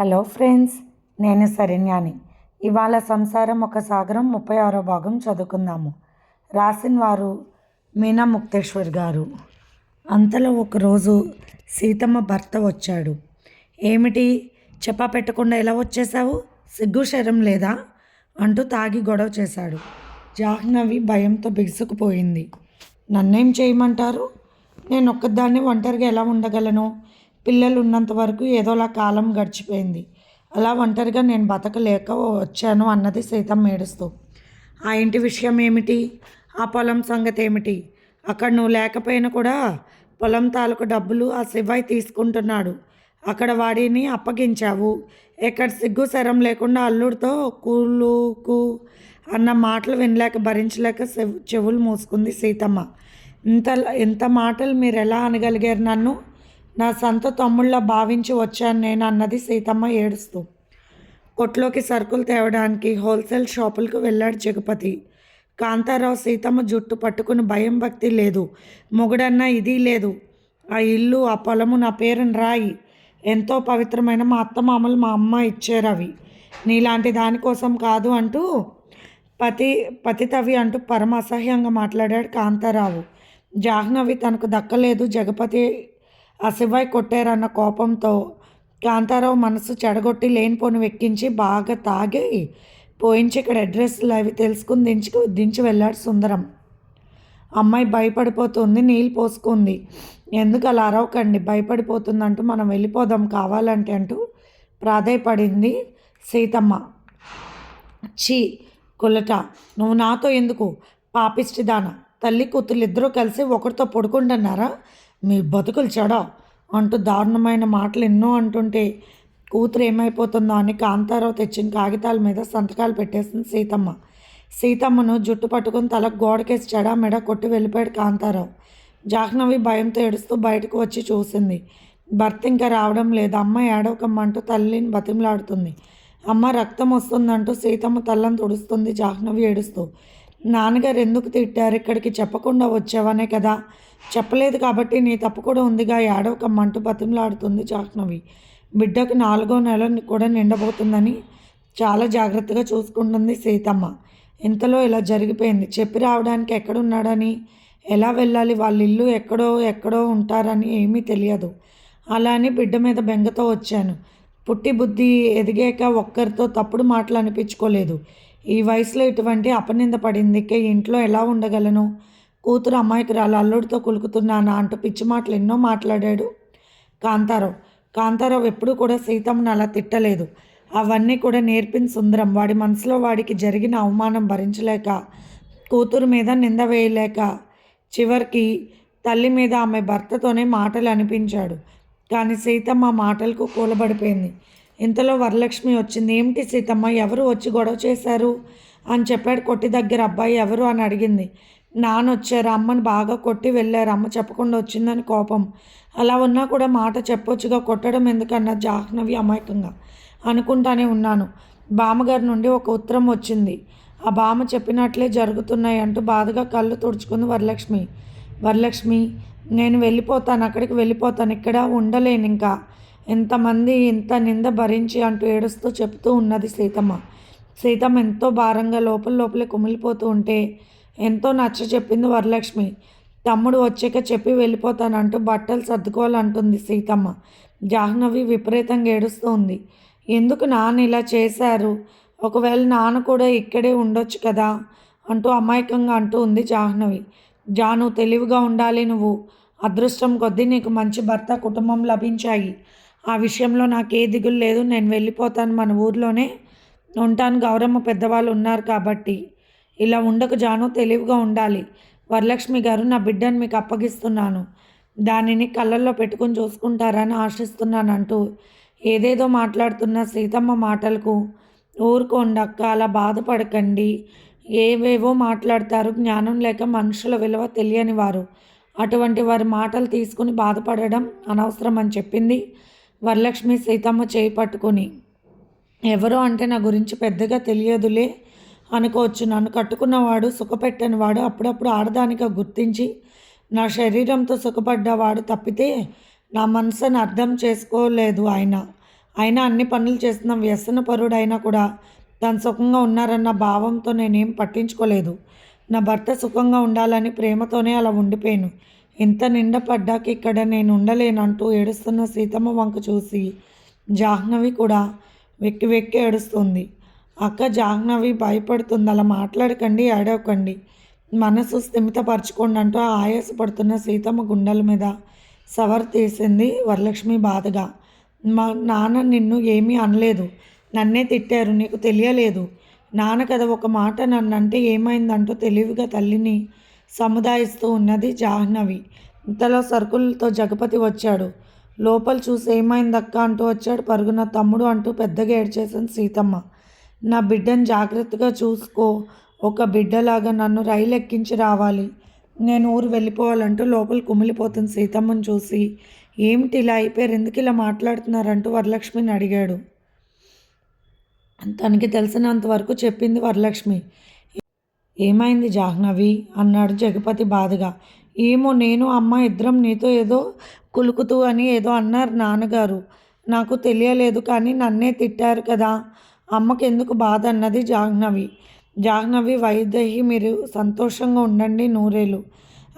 Hello friends నేను సరిన్యాని ఇవాళ సంసారం ఒక సాగరం ముప్పై ఆరో భాగం చదువుకుందాము. రాసిన వారు మీనా ముక్తేశ్వర్ గారు. అంతలో ఒకరోజు సీతమ్మ భర్త వచ్చాడు. ఏమిటి చెప్పా పెట్టకుండా ఎలా వచ్చేసావు సిగ్గు శరం లేదా? అంటూ తాగి గొడవ చేశాడు. జాహ్నవి భయంతో బిగుసుకుపోయింది. నన్నేం చేయమంటారు? నేను ఒక్కదాన్ని ఒంటరిగా ఎలా ఉండగలను? పిల్లలు ఉన్నంత వరకు ఏదోలా కాలం గడిచిపోయింది. అలా ఒంటరిగా నేను బతకలేక వచ్చాను అన్నది సీతమ్మ ఏడుస్తూ. ఆ ఇంటి విషయం ఏమిటి ఆ పొలం సంగతి ఏమిటి అక్కడ నువ్వు లేకపోయినా కూడా పొలం తాలూకు డబ్బులు ఆ శివాయి తీసుకుంటున్నాడు. అక్కడ వాడిని అప్పగించావు. ఎక్కడ సిగ్గు శరం లేకుండా అల్లుడితో కూలుకు అన్న మాటలు వినలేక భరించలేక చెవులు మూసుకుంది సీతమ్మ. ఇంత ఇంత మాటలు మీరు ఎలా అనగలిగారు నన్ను? నా సొంత తమ్ముళ్ళ భావించి వచ్చాను నేను అన్నది సీతమ్మ ఏడుస్తూ. కొట్లోకి సరుకులు తేవడానికి హోల్సేల్ షాపులకు వెళ్ళాడు జగపతి. కాంతారావు సీతమ్మ జుట్టు పట్టుకుని భయం భక్తి లేదు. మొగుడన్న ఇది లేదు. ఆ ఇల్లు ఆ పొలము నా పేరుని రాయి. ఎంతో పవిత్రమైన మా అత్తమామలు మా అమ్మ ఇచ్చారు అవి. నీలాంటి దానికోసం కాదు అంటూ పతి పతితవి అంటూ పరమ అసహ్యంగా మాట్లాడాడు కాంతారావు. జాహ్నవి తనకు దక్కలేదు జగపతి ఆ శివయ్య కొట్టారన్న కోపంతో కాంతారావు మనసు చెడగొట్టి లేనిపోని వెక్కించి బాగా తాగి పోయించి ఇక్కడ అడ్రస్లు అవి తెలుసుకుని దించి దించి వెళ్ళాడు సుందరం. అమ్మాయి భయపడిపోతుంది నీళ్ళు పోసుకుంది. ఎందుకు అలా అరవకండి? భయపడిపోతుందంటూ మనం వెళ్ళిపోదాం కావాలంటే అంటూ ప్రాధాయపడింది సీతమ్మ. ఛీ కులట నువ్వు నాతో ఎందుకు? పాపిష్టిదాన తల్లి కూతురు ఇద్దరూ కలిసి ఒకరితో పడుకుంటున్నారా? మీ బతుకులు చెడ అంటూ దారుణమైన మాటలు ఎన్నో అంటుంటే కూతురు ఏమైపోతుందో అని కాంతారావు తెచ్చిన కాగితాల మీద సంతకాలు పెట్టేసింది సీతమ్మ. సీతమ్మను జుట్టు పట్టుకుని తలకు గోడకేసి చెడా మెడ కొట్టి వెళ్ళిపోయాడు కాంతారావు. జాహ్నవి భయంతో ఏడుస్తూ బయటకు వచ్చి చూసింది. భర్త ఇంకా రావడం లేదు. అమ్మ ఏడవకమ్మంటూ తల్లిని బతిమలాడుతుంది. అమ్మ రక్తం వస్తుందంటూ సీతమ్మ తల్లని తుడుస్తుంది జాహ్నవి ఏడుస్తూ. నాన్నగారు ఎందుకు తిట్టారు? ఇక్కడికి చెప్పకుండా వచ్చావనే కదా. చెప్పలేదు కాబట్టి నీ తప్పు కూడా ఉందిగా. ఏడవకమ్మంటూ బతిమలాడుతుంది చాక్నవి. బిడ్డకు నాలుగో నెల కూడా నిండబోతుందని చాలా జాగ్రత్తగా చూసుకుంటుంది సీతమ్మ. ఇంతలో ఇలా జరిగిపోయింది. చెప్పి రావడానికి ఎక్కడున్నాడని? ఎలా వెళ్ళాలి? వాళ్ళ ఇల్లు ఎక్కడో ఎక్కడో ఉంటారని ఏమీ తెలియదు. అలా అని బిడ్డ మీద బెంగతో వచ్చాను. పుట్టి బుద్ధి ఎదిగాక ఒక్కరితో తప్పుడు మాటలు అనిపించుకోలేదు. ఈ వయసులో ఇటువంటి అపనింద పడిందికే ఇంట్లో ఎలా ఉండగలను? కూతురు అమ్మాయికురాలు అల్లుడితో కులుకుతున్నానా? అంటూ పిచ్చి మాటలు ఎన్నో మాట్లాడాడు కాంతారావు. కాంతారావు ఎప్పుడూ కూడా సీతమ్మను అలా తిట్టలేదు. అవన్నీ కూడా నేర్పింది సుందరం. వాడి మనసులో వాడికి జరిగిన అవమానం భరించలేక కూతురు మీద నింద వేయలేక చివరికి తల్లి మీద ఆమె భర్తతోనే మాటలు అనిపించాడు. కానీ సీతమ్మ మాటలకు కూలబడిపోయింది. ఇంతలో వరలక్ష్మి వచ్చింది. ఏమిటి సీతమ్మ ఎవరు వచ్చి గొడవ చేశారు? అని చెప్పాడు కొట్టి దగ్గర అబ్బాయి. ఎవరు? అని అడిగింది. నాన్న వచ్చారు. అమ్మని బాగా కొట్టి వెళ్ళారు. అమ్మ చెప్పకుండా వచ్చిందని కోపం. అలా ఉన్నా కూడా మాట చెప్పొచ్చుగా. కొట్టడం ఎందుకన్నా జాహ్నవి అమాయకంగా అనుకుంటానే ఉన్నాను. బామ్మగారి నుండి ఒక ఉత్తరం వచ్చింది. ఆ బామ్మ చెప్పినట్లే జరుగుతున్నాయి అంటూ బాధగా కళ్ళు తుడుచుకుంది వరలక్ష్మి. వరలక్ష్మి నేను వెళ్ళిపోతాను. అక్కడికి వెళ్ళిపోతాను. ఇక్కడ ఉండలేను ఇంకా. ఎంతమంది ఇంత నింద భరించి అంటూ ఏడుస్తూ చెప్తూ ఉన్నది సీతమ్మ. సీతమ్మ ఎంతో భారంగా లోపల లోపలే కుమిలిపోతూ ఉంటే ఎంతో నచ్చ చెప్పింది వరలక్ష్మి. తమ్ముడు వచ్చాక చెప్పి వెళ్ళిపోతానంటూ బట్టలు సర్దుకోవాలంటుంది సీతమ్మ. జాహ్నవి విపరీతంగా ఏడుస్తూ ఉంది. ఎందుకు నాన్న ఇలా చేశారు? ఒకవేళ నాన్న కూడా ఇక్కడే ఉండొచ్చు కదా అంటూ అమాయకంగా అంటూ ఉంది జాహ్నవి. జాను తెలివిగా ఉండాలి నువ్వు. అదృష్టం కొద్దీ నీకు మంచి భర్త కుటుంబం లభించాయి. ఆ విషయంలో నాకు ఏ దిగులు లేదు. నేను వెళ్ళిపోతాను మన ఊర్లోనే. ఉంటాను గౌరమ్మ పెద్దవాళ్ళు ఉన్నారు కాబట్టి. ఇలా ఉండకు జాను తెలివిగా ఉండాలి. వరలక్ష్మి గారు నా బిడ్డను మీకు అప్పగిస్తున్నాను. దానిని కళ్ళల్లో పెట్టుకుని చూసుకుంటారని ఆశిస్తున్నాను అంటూ ఏదేదో మాట్లాడుతున్న సీతమ్మ మాటలకు ఊరుకోండి అక్క అలా బాధపడకండి. ఏవేవో మాట్లాడతారు. జ్ఞానం లేక మనుషుల విలువ తెలియని వారు. అటువంటి వారి మాటలు తీసుకుని బాధపడడం అనవసరం అని చెప్పింది. వరలక్ష్మి సీతమ్మ చేయి పట్టుకొని ఎవరో అంటే నా గురించి పెద్దగా తెలియదులే అనుకోవచ్చు. నన్ను కట్టుకున్నవాడు సుఖపెట్టని వాడు అప్పుడప్పుడు ఆడదానిగా గుర్తించి నా శరీరంతో సుఖపడ్డవాడు తప్పితే నా మనసుని అర్థం చేసుకోలేదు ఆయన. అయినా అన్ని పనులు చేస్తున్న వ్యసన పరుడైనా కూడా తను సుఖంగా ఉన్నారన్న భావంతో నేనేం పట్టించుకోలేదు. నా భర్త సుఖంగా ఉండాలని ప్రేమతోనే అలా ఉండిపోయాను. ఇంత నిండా పడ్డాక ఇక్కడ నేను ఉండలేనంటూ ఏడుస్తున్న సీతమ్మ వంక చూసి జాహ్నవి కూడా వెక్కి వెక్కి ఏడుస్తుంది. అక్క జాహ్నవి భయపడుతుంది అలా మాట్లాడకండి ఏడవకండి. మనసు స్థిమితపరచుకోండి అంటూ ఆయాసపడుతున్న సీతమ్మ గుండెల మీద సవర్ తీసింది వరలక్ష్మి బాధగా. మా నాన్న నిన్ను ఏమీ అనలేదు. నన్నే తిట్టారు. నీకు తెలియలేదు. నాన్న కదా ఒక మాట నన్ను అంటే ఏమైందంటూ తెలివిగా తల్లిని సముదాయిస్తూ ఉన్నది జాహ్నవి. ఇంతలో సరుకులతో జగపతి వచ్చాడు. లోపల చూసి ఏమైందక్క అంటూ వచ్చాడు పరుగున తమ్ముడు అంటూ పెద్దగా ఏడ్చేసింది సీతమ్మ. నా బిడ్డను జాగ్రత్తగా చూసుకో. ఒక బిడ్డలాగా నన్ను రైలు ఎక్కించి రావాలి. నేను ఊరు వెళ్ళిపోవాలంటూ లోపల కుమిలిపోతుంది సీతమ్మని చూసి. ఏమిటి ఇలా అయిపోయారు? ఎందుకు ఇలా మాట్లాడుతున్నారంటూ వరలక్ష్మిని అడిగాడు. తనకి తెలిసినంత వరకు చెప్పింది వరలక్ష్మి. ఏమైంది జాహ్నవి? అన్నాడు జగపతి బాధగా. ఏమో నేను అమ్మ ఇద్దరం నీతో ఏదో కులుకుతూ అని ఏదో అన్నారు నాన్నగారు. నాకు తెలియలేదు కానీ నన్నే తిట్టారు కదా. అమ్మకెందుకు బాధ అన్నది జాహ్నవి. జాహ్నవి వైదేహి మీరు సంతోషంగా ఉండండి నూరేలు.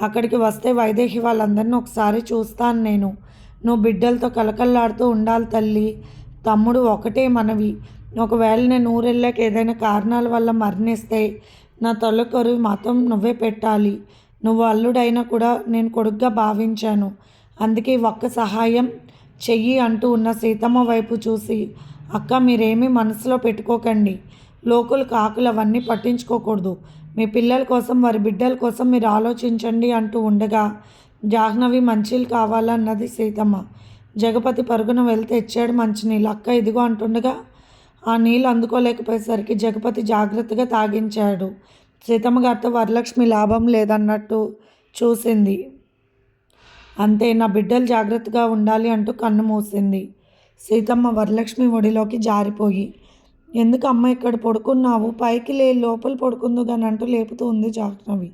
అక్కడికి వస్తే వైదేహి వాళ్ళందరినీ ఒకసారి చూస్తాను నేను. నువ్వు బిడ్డలతో కలకల్లాడుతూ ఉండాలి తల్లి. తమ్ముడు ఒకటే మనవి. ఒకవేళ నేను ఊరెళ్ళాక ఏదైనా కారణాల వల్ల మరణిస్తే నా తొలకరు మతం నువ్వే పెట్టాలి. నువ్వు అల్లుడైనా కూడా నేను కొడుగ్గా భావించాను. అందుకే ఒక్క సహాయం చెయ్యి అంటూ ఉన్న సీతమ్మ వైపు చూసి అక్క మీరేమీ మనసులో పెట్టుకోకండి. లోకులు కాకులు అవన్నీ పట్టించుకోకూడదు. మీ పిల్లల కోసం వారి బిడ్డల కోసం మీరు ఆలోచించండి అంటూ ఉండగా జాహ్నవి మంచిలు కావాలన్నది సీతమ్మ. జగపతి పరుగున వెళ్తే ఇచ్చాడు మంచినీళ్ళు. అక్క ఇదిగో అంటుండగా ఆ నీళ్ళు అందుకోలేకపోయేసరికి జగపతి జాగ్రత్తగా తాగించాడు. సీతమ్మ గారితో వరలక్ష్మి లాభం లేదన్నట్టు చూసింది. అంతే నా బిడ్డలు జాగ్రత్తగా ఉండాలి అంటూ కన్ను మూసింది. సీతమ్మ వరలక్ష్మి ఒడిలోకి జారిపోయి ఎందుకు అమ్మ ఇక్కడ పడుకున్నావు? పైకి లే లోపల పడుకుందు కానీ అంటూ లేపుతూ ఉంది జాహ్నవి.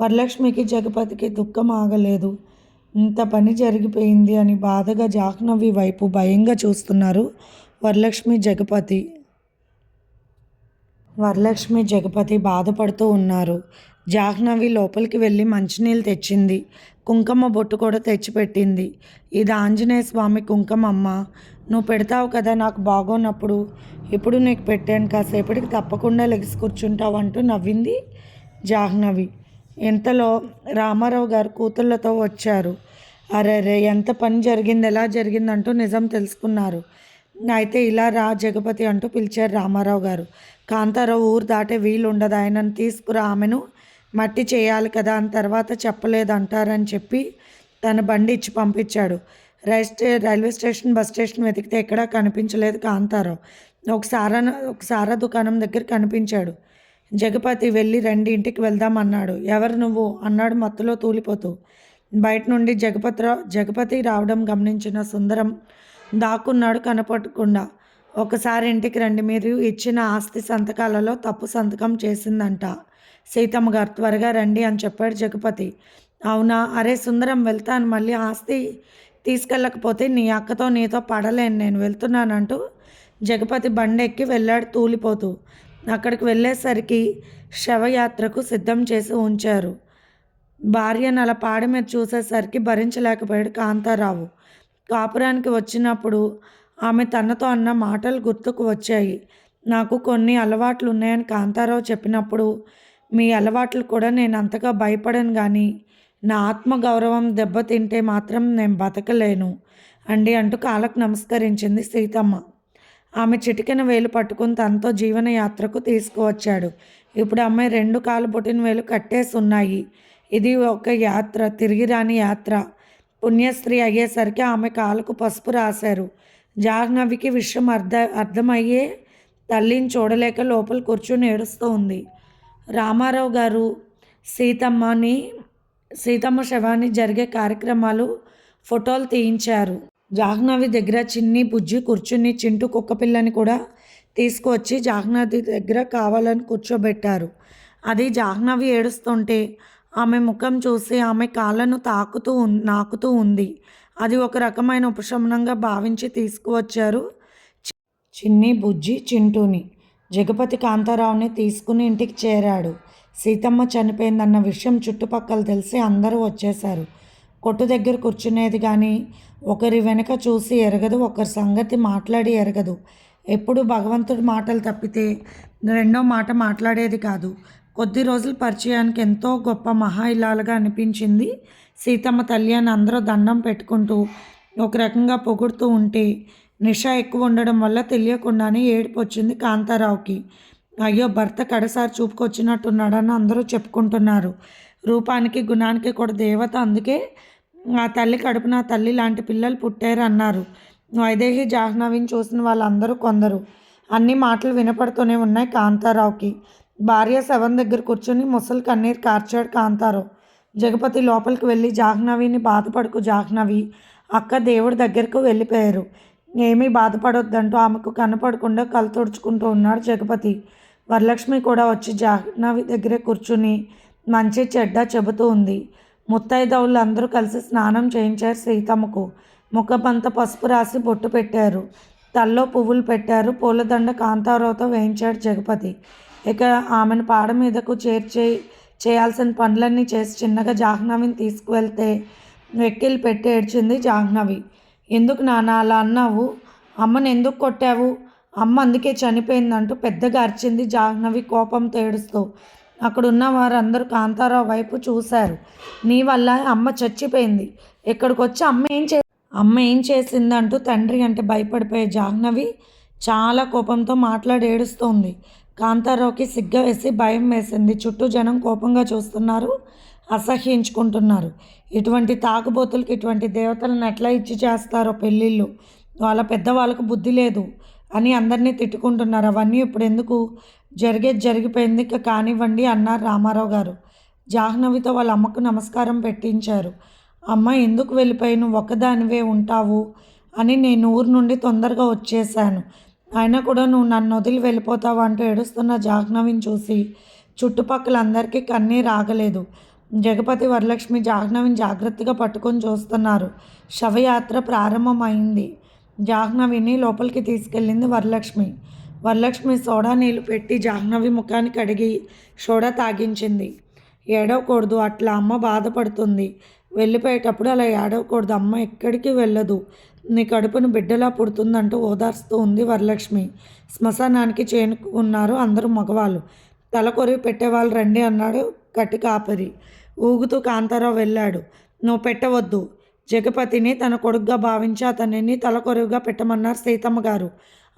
వరలక్ష్మికి జగపతికి దుఃఖం ఆగలేదు. ఇంత పని జరిగిపోయింది అని బాధగా జాహ్నవి వైపు భయంగా చూస్తున్నారు. వరలక్ష్మి జగపతి. వరలక్ష్మి జగపతి బాధపడుతూ ఉన్నారు. జాహ్నవి లోపలికి వెళ్ళి మంచినీళ్ళు తెచ్చింది. కుంకుమ బొట్టు కూడా తెచ్చిపెట్టింది. ఇది ఆంజనేయ స్వామి కుంకుమ అమ్మ నువ్వు పెడతావు కదా నాకు బాగోనప్పుడు. ఇప్పుడు నీకు పెట్టాను. కాసేపటికి తప్పకుండా లెగిసి కూర్చుంటావు అంటూ నవ్వింది జాహ్నవి. ఇంతలో రామారావు గారు కూతుళ్ళతో వచ్చారు. అరే రే ఎంత పని జరిగింది? ఎలా జరిగిందంటూ నిజం తెలుసుకున్నారు. అయితే ఇలా రా జగపతి అంటూ పిలిచారు రామారావు గారు. కాంతారావు ఊరు దాటే వీలు ఉండదు ఆయనను తీసుకురా ఆమెను మట్టి చేయాలి కదా అని తర్వాత చెప్పలేదు అంటారని చెప్పి తన బండి ఇచ్చి పంపించాడు. Railway railway station bus station వెతికితే ఎక్కడా కనిపించలేదు కాంతారావు. ఒక సారా ఒక సారా దుకాణం దగ్గర కనిపించాడు. జగపతి వెళ్ళి రెండు ఇంటికి వెళ్దాం అన్నాడు. ఎవరు నువ్వు? అన్నాడు మత్తులో తూలిపోతూ. బయట నుండి జగపతిరావు జగపతి రావడం గమనించిన సుందరం దాక్కున్నాడు కనపడకుండా. ఒకసారి ఇంటికి రండి మీరు ఇచ్చిన ఆస్తి సంతకాలలో తప్పు సంతకం చేసిందంట. సీతమ్మ గారు త్వరగా రండి అని చెప్పాడు జగపతి. అవునా? అరే సుందరం వెళ్తాను. మళ్ళీ ఆస్తి తీసుకెళ్ళకపోతే నీ అక్కతో నీతో పడలేను నేను వెళ్తున్నానంటూ జగపతి బండెక్కి వెళ్ళాడు తూలిపోతూ. అక్కడికి వెళ్ళేసరికి శవయాత్రకు సిద్ధం చేసి ఉంచారు. భార్యను అలా పాడి మీద చూసేసరికి భరించలేకపోయాడు కాంతారావు. కాపురానికి వచ్చినప్పుడు ఆమె తనతో అన్న మాటలు గుర్తుకు వచ్చాయి. నాకు కొన్ని అలవాట్లు ఉన్నాయని కాంతారావు చెప్పినప్పుడు మీ అలవాట్లు కూడా నేను అంతగా భయపడను కానీ నా ఆత్మగౌరవం దెబ్బతింటే మాత్రం నేను బతకలేను. అండి అంటూ కాలకు నమస్కరించింది సీతమ్మ. ఆమె చిటికెన వేలు పట్టుకుని తనతో జీవనయాత్రకు తీసుకువచ్చాడు. ఇప్పుడు అమ్మాయి రెండు కాలు పుట్టిన వేలు కట్టేసి ఉన్నాయి ఇది ఒక యాత్ర తిరిగి రాని యాత్ర. పుణ్యస్త్రీ అయ్యేసరికి ఆమె కాలుకు పసుపు రాశారు. జాహ్నవికి విషయం అర్థ అర్థమయ్యే తల్లిని చూడలేక లోపల కూర్చుని ఏడుస్తూ ఉంది రామారావు గారు సీతమ్మని సీతమ్మ శవాన్ని జరిగే కార్యక్రమాలు ఫోటోలు తీయించారు. జాహ్నవి దగ్గర చిన్ని బుజ్జి కూర్చుని చింటూ కుక్క పిల్లని కూడా తీసుకువచ్చి జాహ్నవి దగ్గర కావాలని కూర్చోబెట్టారు. అది జాహ్నవి ఏడుస్తుంటే ఆమె ముఖం చూసి ఆమె కాళ్ళను తాకుతూ నాకుతూ ఉంది. అది ఒక రకమైన ఉపశమనంగా భావించి తీసుకువచ్చారు చిన్ని బుజ్జి చింటూని. జగపతి కాంతారావుని తీసుకుని ఇంటికి చేరాడు. సీతమ్మ చనిపోయిందన్న విషయం చుట్టుపక్కల తెలిసి అందరూ వచ్చేశారు. కొట్టు దగ్గర కూర్చునేది కానీ ఒకరి వెనుక చూసి ఎరగదు ఒకరి సంగతి మాట్లాడి ఎరగదు. ఎప్పుడు భగవంతుడి మాటలు తప్పితే రెండో మాట మాట్లాడేది కాదు. కొద్ది రోజుల పరిచయానికి ఎంతో గొప్ప మహా అనిపించింది. సీతమ్మ తల్లి అని అందరూ దండం పెట్టుకుంటూ ఒక రకంగా పొగుడుతూ ఉంటే నిష ఎక్కువ ఉండడం వల్ల తెలియకుండానే ఏడుపు వచ్చింది కాంతారావుకి. అయ్యో భర్త కడసారి చూపుకొచ్చినట్టున్నాడని అందరూ చెప్పుకుంటున్నారు. రూపానికి గుణానికి కూడా దేవత అందుకే ఆ తల్లి కడుపున తల్లి లాంటి పిల్లలు పుట్టారు అన్నారు వైదేహి జాహ్నవిని చూసిన వాళ్ళందరూ కొందరు. అన్ని మాటలు వినపడుతూనే ఉన్నాయి కాంతారావుకి. భార్య శవం దగ్గర కూర్చొని ముసలి కన్నీరు కార్చాడు కాంతారావు. జగపతి లోపలికి వెళ్ళి జాహ్నవిని బాధపడుకు జాహ్నవి అక్క దేవుడి దగ్గరకు వెళ్ళిపోయారు. ఏమీ బాధపడొద్దంటూ ఆమెకు కనపడకుండా కళ్ళు తుడుచుకుంటూ ఉన్నాడు జగపతి. వరలక్ష్మి కూడా వచ్చి జాహ్నవి దగ్గరే కూర్చుని మంచి చెడ్డ చెబుతూ ఉంది. ముత్తైదవులు అందరూ కలిసి స్నానం చేయించారు సీతమ్మకు. ముఖమంతా పసుపు రాసి బొట్టు పెట్టారు. తల్లో పువ్వులు పెట్టారు. పూలదండ కాంతారావుతో వేయించాడు జగపతి. ఇక ఆమెను పాడ మీదకు చేర్చే చేయాల్సిన పనులన్నీ చేసి చిన్నగా జాహ్నవిని తీసుకువెళ్తే వెక్కిలు పెట్టి ఏడ్చింది జాహ్నవి. ఎందుకు నాన్న అలా అన్నావు? అమ్మని ఎందుకు కొట్టావు? అమ్మ అందుకే చనిపోయిందంటూ పెద్దగా అరిచింది జాహ్నవి కోపంతో ఏడుస్తూ. అక్కడున్న వారందరూ కాంతారావు వైపు చూశారు. నీ వల్ల అమ్మ చచ్చిపోయింది. ఇక్కడికి వచ్చి అమ్మ ఏం చే అమ్మ ఏం చేసిందంటూ తండ్రి అంటే భయపడిపోయే జాహ్నవి చాలా కోపంతో మాట్లాడి ఏడుస్తోంది. కాంతారావుకి సిగ్గా వేసి భయం వేసింది. చుట్టూ జనం కోపంగా చూస్తున్నారు అసహ్యించుకుంటున్నారు. ఇటువంటి తాగుబోతులకి ఇటువంటి దేవతలను ఎట్లా ఇచ్చి చేస్తారో పెళ్ళిళ్ళు? వాళ్ళ పెద్దవాళ్ళకు బుద్ధి లేదు అని అందరినీ తిట్టుకుంటున్నారు. అవన్నీ ఇప్పుడు ఎందుకు? జరిగేది జరిగిపోయింది ఇక కానివ్వండి అన్నారు రామారావు గారు. జాహ్నవితో వాళ్ళ అమ్మకు నమస్కారం పెట్టించారు. అమ్మ ఎందుకు వెళ్ళిపోయి నువ్వు ఒక్కదానివే ఉంటావు అని నేను ఊరు నుండి తొందరగా వచ్చేసాను అయినా కూడా నువ్వు నన్ను వదిలి వెళ్ళిపోతావు అంటూ ఏడుస్తున్న జాహ్నవిని చూసి చుట్టుపక్కల అందరికీ కన్నీరు ఆగలేదు. జగపతి వరలక్ష్మి జాహ్నవిని జాగ్రత్తగా పట్టుకొని చూస్తున్నారు. శవయాత్ర ప్రారంభమైంది. జాహ్నవిని లోపలికి తీసుకెళ్ళింది వరలక్ష్మి. వరలక్ష్మి సోడా నీళ్ళు పెట్టి జాహ్నవి ముఖానికి అడిగి సోడా తాగించింది. ఏడవకూడదు అట్లా అమ్మ బాధపడుతుంది. వెళ్ళిపోయేటప్పుడు అలా ఏడవకూడదు. అమ్మ ఎక్కడికి వెళ్ళదు. నీ కడుపును బిడ్డలా పుడుతుందంటూ ఓదార్స్తూ ఉంది వరలక్ష్మి. శ్మశానానికి చేరుకున్నారు అందరూ మగవాళ్ళు. తల కొరివి పెట్టేవాళ్ళు రండి అన్నాడు కట్టి కాపరి ఊగుతూ కాంతారావు వెళ్ళాడు. నువ్వు పెట్టవద్దు. జగపతిని తన కొడుకుగా భావించి అతనిని తలకొరివిగా పెట్టమన్నారు సీతమ్మ గారు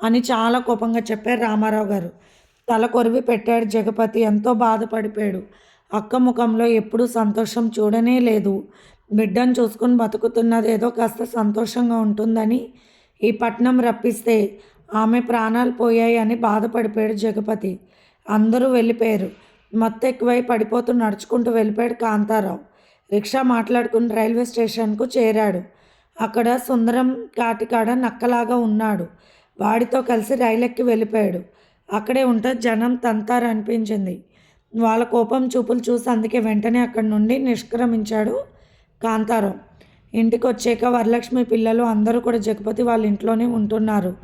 అని చాలా కోపంగా చెప్పారు రామారావు గారు. తలకొరివి పెట్టాడు జగపతి. ఎంతో బాధపడిపోయాడు. అక్క ముఖంలో ఎప్పుడూ సంతోషం చూడనే లేదు. బిడ్డను చూసుకొని బతుకుతున్నది ఏదో కాస్త సంతోషంగా ఉంటుందని ఈ పట్నం రప్పిస్తే ఆమె ప్రాణాలు పోయాయి అని బాధపడిపోయాడు జగపతి. అందరూ వెళ్ళిపోయారు. మొత్తం ఎక్కువై పడిపోతూ నడుచుకుంటూ వెళ్ళిపోయాడు కాంతారావు. రిక్షా మాట్లాడుకుని రైల్వే స్టేషన్కు చేరాడు. అక్కడ సుందరం కాటికాడ నక్కలాగా ఉన్నాడు. వాడితో కలిసి రైలెక్కి వెళ్ళిపోయాడు. అక్కడే ఉంటే జనం తంతారు అనిపించింది వాళ్ళ కోపం చూపులు చూసి అందుకే వెంటనే అక్కడి నుండి నిష్క్రమించాడు కాంతారావు. ఇంటికి వచ్చాక వరలక్ష్మి పిల్లలు అందరూ కూడా జగపతి వాళ్ళ ఇంట్లోనే ఉంటున్నారు.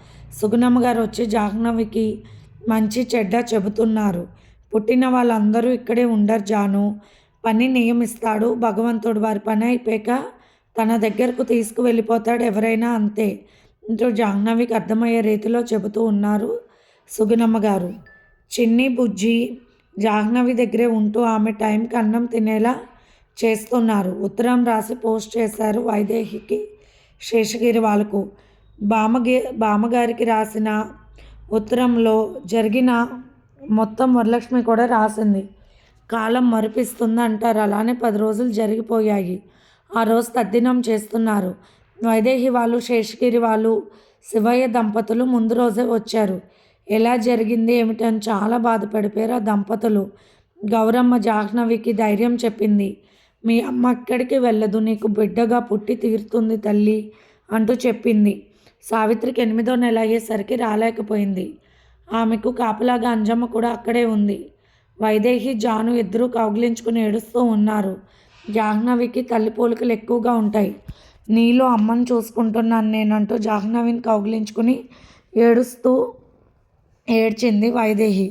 సుగుణమ్మ గారు వచ్చి జాహ్నవికి మంచి చెడ్డ చెబుతున్నారు. పుట్టిన వాళ్ళందరూ ఇక్కడే ఉండరు జాను. పని నియమిస్తాడు. భగవంతుడు వారి పని అయిపోయాక తన దగ్గరకు తీసుకువెళ్ళిపోతాడు ఎవరైనా అంతే. ఇంట్లో జాహ్నవికి అర్థమయ్యే రీతిలో చెబుతూ ఉన్నారు సుగుణమ్మ గారు. చిన్ని బుజ్జి జాహ్నవి దగ్గరే ఉంటూ ఆమె టైంకి అన్నం తినేలా చేస్తున్నారు. ఉత్తరం రాసి పోస్ట్ చేశారు వైదేహికి శేషగిరి వాళ్ళకు. బామగి బామ్మగారికి రాసిన ఉత్తరంలో జరిగిన మొత్తం వరలక్ష్మి కూడా రాసింది. కాలం మరిపిస్తుంది అంటారు అలానే పది రోజులు జరిగిపోయాయి. ఆ రోజు తద్దినం చేస్తున్నారు. వైదేహి వాళ్ళు శేషగిరి వాళ్ళు శివయ్య దంపతులు ముందు రోజే వచ్చారు. ఎలా జరిగింది ఏమిటని చాలా బాధపడిపోయారు ఆ దంపతులు. గౌరమ్మ జాహ్నవికి ధైర్యం చెప్పింది. మీ అమ్మ అక్కడికి వెళ్ళదు నీకు బిడ్డగా పుట్టి తీరుతుంది తల్లి అంటూ చెప్పింది. సావిత్రికి ఎనిమిదో నెల అయ్యేసరికి రాలేకపోయింది. ఆమెకు కాపలాగా అంజమ్మ కూడా అక్కడే ఉంది. వైదేహి జాను ఇద్దరూ కౌగిలించుకుని ఏడుస్తూ ఉన్నారు. జాహ్నవికి తల్లి పోలికలు ఎక్కువగా ఉంటాయి. నీలో అమ్మని చూసుకుంటున్నాను నేనంటూ జాహ్నవిని కౌగిలించుకుని ఏడుస్తూ ఏడ్చింది వైదేహి.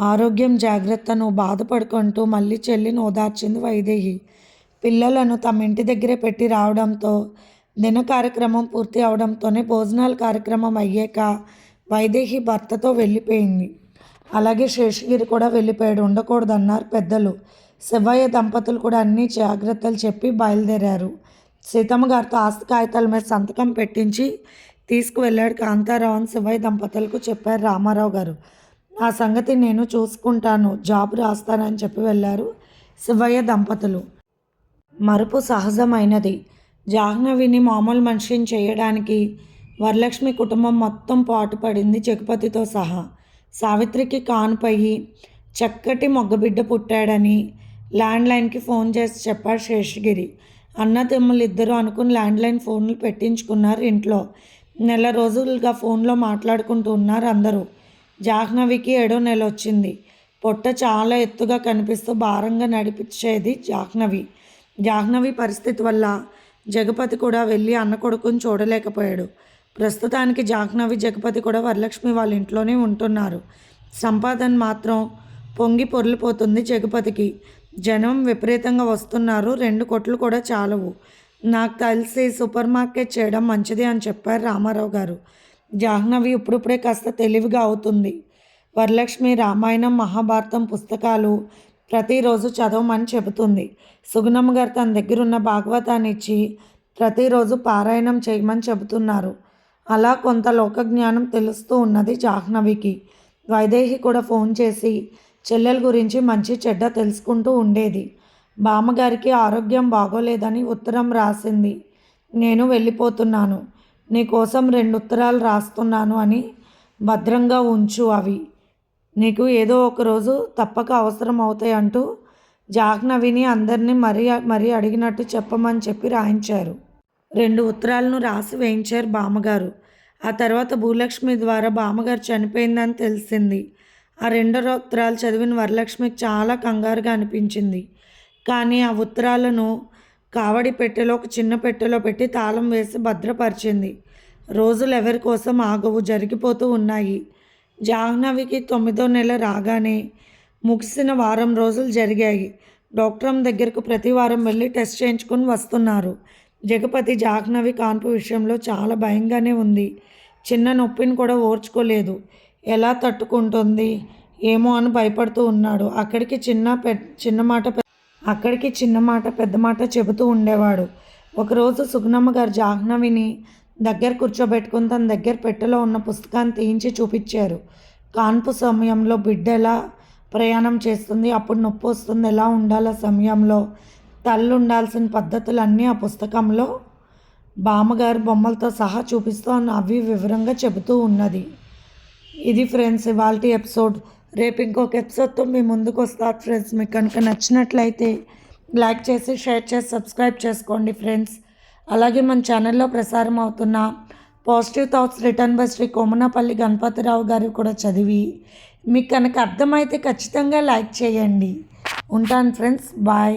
ఆరోగ్యం జాగ్రత్త నువ్వు బాధపడుకుంటూ మళ్ళీ చెల్లిని ఓదార్చింది వైదేహి. పిల్లలను తమ ఇంటి దగ్గరే పెట్టి రావడంతో దిన కార్యక్రమం పూర్తి అవడంతోనే భోజనాల కార్యక్రమం అయ్యాక వైదేహి భర్తతో వెళ్ళిపోయింది. అలాగే శేషగిరి కూడా వెళ్ళిపోయాడు. ఉండకూడదన్నారు పెద్దలు. శివయ్య దంపతులు కూడా అన్ని జాగ్రత్తలు చెప్పి బయలుదేరారు. సీతమ్మ గారితో ఆస్తి కాగితాల మీద సంతకం పెట్టించి తీసుకువెళ్ళాడు కాంతారావు అని శివయ్య దంపతులకు చెప్పారు రామారావు గారు. ఆ సంగతి నేను చూసుకుంటాను. జాబ్ రాస్తానని చెప్పి వెళ్ళారు శివయ్య దంపతులు. మరుపు సహజమైనది. జాహ్నవిని మామూలు మనిషిని చేయడానికి వరలక్ష్మి కుటుంబం మొత్తం పాటుపడింది జగపతితో సహా. సావిత్రికి కానుపయ్యి చక్కటి మొగ్గబిడ్డ పుట్టాడని ల్యాండ్లైన్కి ఫోన్ చేసి చెప్పాడు శేషగిరి. అన్నతమ్ములు ఇద్దరు అనుకుని ల్యాండ్లైన్ ఫోన్లు పెట్టించుకున్నారు ఇంట్లో. నెల రోజులుగా ఫోన్లో మాట్లాడుకుంటూ ఉన్నారు అందరూ. జాహ్నవికి ఏడో నెల వచ్చింది పొట్ట చాలా ఎత్తుగా కనిపిస్తూ భారంగా నడిపించేది జాహ్నవి. జాహ్నవి పరిస్థితి వల్ల జగపతి కూడా వెళ్ళి అన్న కొడుకుని చూడలేకపోయాడు. ప్రస్తుతానికి జాహ్నవి జగపతి కూడా వరలక్ష్మి వాళ్ళ ఇంట్లోనే ఉంటున్నారు. సంపాదన మాత్రం పొంగి పొర్లిపోతుంది జగపతికి. జనం విపరీతంగా వస్తున్నారు. రెండు కొట్లు కూడా చాలవు. నాకు తెలిసి సూపర్ మార్కెట్ చేయడం మంచిది అని చెప్పారు రామారావు గారు. జాహ్నవి ఇప్పుడిప్పుడే కాస్త తెలివిగా అవుతుంది. వరలక్ష్మి రామాయణం మహాభారతం పుస్తకాలు ప్రతిరోజు చదవమని చెబుతుంది. సుగుణమ్మ గారు తన దగ్గరున్న భాగవతాన్ని ఇచ్చి ప్రతిరోజు పారాయణం చేయమని చెబుతున్నారు. అలా కొంత లోకజ్ఞానం తెలుస్తూ ఉన్నది జాహ్నవికి. వైదేహి కూడా ఫోన్ చేసి చెల్లెల గురించి మంచి చెడ్డ తెలుసుకుంటూ ఉండేది. బామ్మగారికి ఆరోగ్యం బాగోలేదని ఉత్తరం రాసింది. నేను వెళ్ళిపోతున్నాను. నీకోసం రెండు ఉత్తరాలు రాస్తున్నాను అని భద్రంగా ఉంచు అవి. నీకు ఏదో ఒక రోజు తప్పక అవసరం అవుతాయి అంటూ జాహ్నవిని అందరినీ మరీ మరీ అడిగినట్టు చెప్పమని చెప్పి రాయించారు. రెండు ఉత్తరాలను రాసి వేయించారు బామ్మగారు. ఆ తర్వాత భూలక్ష్మి ద్వారా బామ్మగారు చనిపోయిందని తెలిసింది. ఆ రెండో ఉత్తరాలు చదివిన వరలక్ష్మికి చాలా కంగారుగా అనిపించింది. కానీ ఆ ఉత్తరాలను కావడి పెట్టెలో ఒక చిన్న పెట్టెలో పెట్టి తాళం వేసి భద్రపరిచింది. రోజులు ఎవరి కోసం ఆగవు జరిగిపోతూ ఉన్నాయి. జాహ్నవికి తొమ్మిదో నెల రాగానే ముగిసిన వారం రోజులు జరిగాయి. డాక్టర్ దగ్గరకు ప్రతి వారం వెళ్ళి టెస్ట్ చేయించుకొని వస్తున్నారు. జగపతి జాహ్నవి కాన్పు విషయంలో చాలా భయంగానే ఉంది. చిన్న నొప్పిని కూడా ఓర్చుకోలేదు. ఎలా తట్టుకుంటుంది? ఏమో అని భయపడుతూ ఉన్నాడు. అక్కడికి చిన్న పె చిన్న మాట అక్కడికి చిన్న మాట పెద్ద మాట చెబుతూ ఉండేవాడు. ఒకరోజు సుగ్నమ్మ గారు జాహ్నవిని దగ్గర కూర్చోబెట్టుకుని తన దగ్గర పెట్టెలో ఉన్న పుస్తకాన్ని తీయించి చూపించారు. కాన్పు సమయంలో బిడ్డ ఎలా ప్రయాణం చేస్తుంది? అప్పుడు నొప్పి వస్తుంది. ఎలా ఉండాలి సమయంలో? తల్లు ఉండాల్సిన పద్ధతులన్నీ ఆ పుస్తకంలో బామ్మగారు బొమ్మలతో సహా చూపిస్తూ అవి వివరంగా చెబుతూ ఉన్నది. ఇది ఫ్రెండ్స్ ఇవాళ ఎపిసోడ్. రేపు ఇంకొక ఎపిసోడ్తో మీ ముందుకు వస్తారు ఫ్రెండ్స్. మీకు కనుక నచ్చినట్లయితే లైక్ చేసి షేర్ చేసి సబ్స్క్రైబ్ చేసుకోండి ఫ్రెండ్స్. అలాగే మన ఛానల్లో ప్రసారం అవుతున్న positive thoughts written by Shri Komanapalli Ganapathi Rao గారు కూడా చదివి మీకు కనుక అర్థమైతే ఖచ్చితంగా లైక్ చేయండి. ఉంటాను ఫ్రెండ్స్ బాయ్